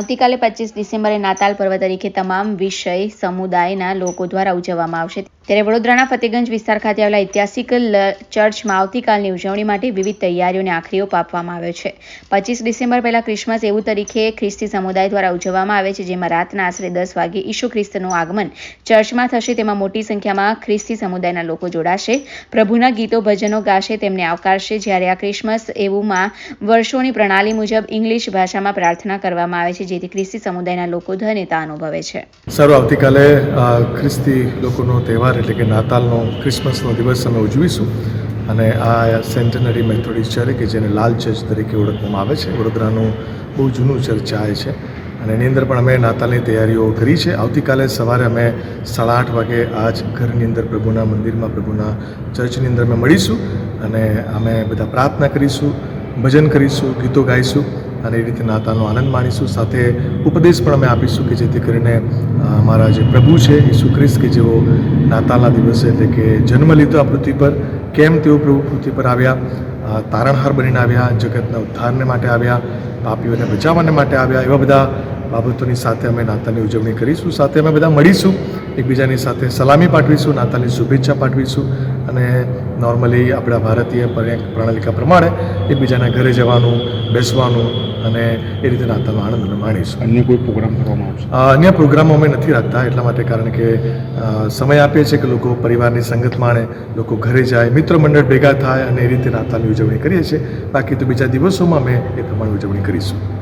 આવતીકાલે પચીસ ડિસેમ્બરે નાતાલ પર્વ તરીકે તમામ વિષય સમુદાયના લોકો દ્વારા ઉજવવામાં આવશે. ત્યારે વડોદરાના ફતેગંજ વિસ્તાર ખાતે આવેલા ઐતિહાસિક ચર્ચમાં આવતીકાલની ઉજવણી માટે વિવિધ તૈયારીઓને આખરી ઓપ આપવામાં આવ્યો છે. પચીસ ડિસેમ્બર પહેલાં ક્રિસમસ એવું તરીકે ખ્રિસ્તી સમુદાય દ્વારા ઉજવવામાં આવે છે, જેમાં રાતના આશરે દસ વાગે ઈસુ ખ્રિસ્તનું આગમન ચર્ચમાં થશે. તેમાં મોટી સંખ્યામાં ખ્રિસ્તી સમુદાયના લોકો જોડાશે. પ્રભુના ગીતો, ભજનો ગાશે, તેમને આવકારશે. જ્યારે આ ક્રિસમસ એવુંમાં વર્ષોની પ્રણાલી મુજબ ઇંગ્લિશ ભાષામાં પ્રાર્થના કરવામાં આવે છે, જેથી ખ્રિસ્તી સમુદાયના લોકો ધન્યતા અનુભવે છે. સારું, આવતીકાલે ખ્રિસ્તી લોકોનો તહેવાર એટલે કે નાતાલનો ક્રિસમસનો દિવસ અમે ઉજવીશું. અને આ સેન્ટનરી મેથોડિસ્ટ ચર્ચ કે જેને લાલ ચર્ચ તરીકે ઓળખવામાં આવે છે. વડોદરાનું બહુ જૂનું ચર્ચ આ છે. અને એની અંદર પણ અમે નાતાલની તૈયારીઓ કરી છે. આવતીકાલે સવારે અમે સાડા આઠ વાગે આ જ ઘરની અંદર પ્રભુના મંદિરમાં, પ્રભુના ચર્ચની અંદર અમે મળીશું અને અમે બધા પ્રાર્થના કરીશું, ભજન કરીશું, ગીતો ગાઈશું અને એ રીતે નાતાલનો આનંદ માણીશું. સાથે ઉપદેશ પણ અમે આપીશું કે જેથી કરીને અમારા જે પ્રભુ છે, ઈસુ ખ્રિસ્ત, કે જેઓ નાતાલના દિવસે એટલે કે જન્મ લીધો આ પૃથ્વી પર, કેમ તેઓ પ્રભુ પૃથ્વી પર આવ્યા? તારણહાર બનીને આવ્યા, જગતના ઉદ્ધારને માટે આવ્યા, પાપીઓને બચાવવાને માટે આવ્યા, એવા બધા બાબતોની સાથે અમે નાતાલની ઉજવણી કરીશું. સાથે અમે બધા મળીશું, એકબીજાની સાથે સલામી પાઠવીશું, નાતાલની શુભેચ્છા પાઠવીશું અને નોર્મલી આપણા ભારતીય પ્રણાલિકા પ્રમાણે એકબીજાના ઘરે જવાનું, બેસવાનું અને એ રીતે નાતાલનો આનંદ અમે માણીશું. અન્ય કોઈ પ્રોગ્રામ કરવામાં આવશે? અન્ય પ્રોગ્રામો અમે નથી રાખતા એટલા માટે કારણ કે સમય આપીએ છીએ કે લોકો પરિવારની સંગત માણે લોકો ઘરે જાય મિત્ર મંડળ ભેગા થાય અને એ રીતે નાતાલની ઉજવણી કરીએ છીએ. બાકી તો બીજા દિવસોમાં અમે એ પ્રમાણે ઉજવણી કરીશું.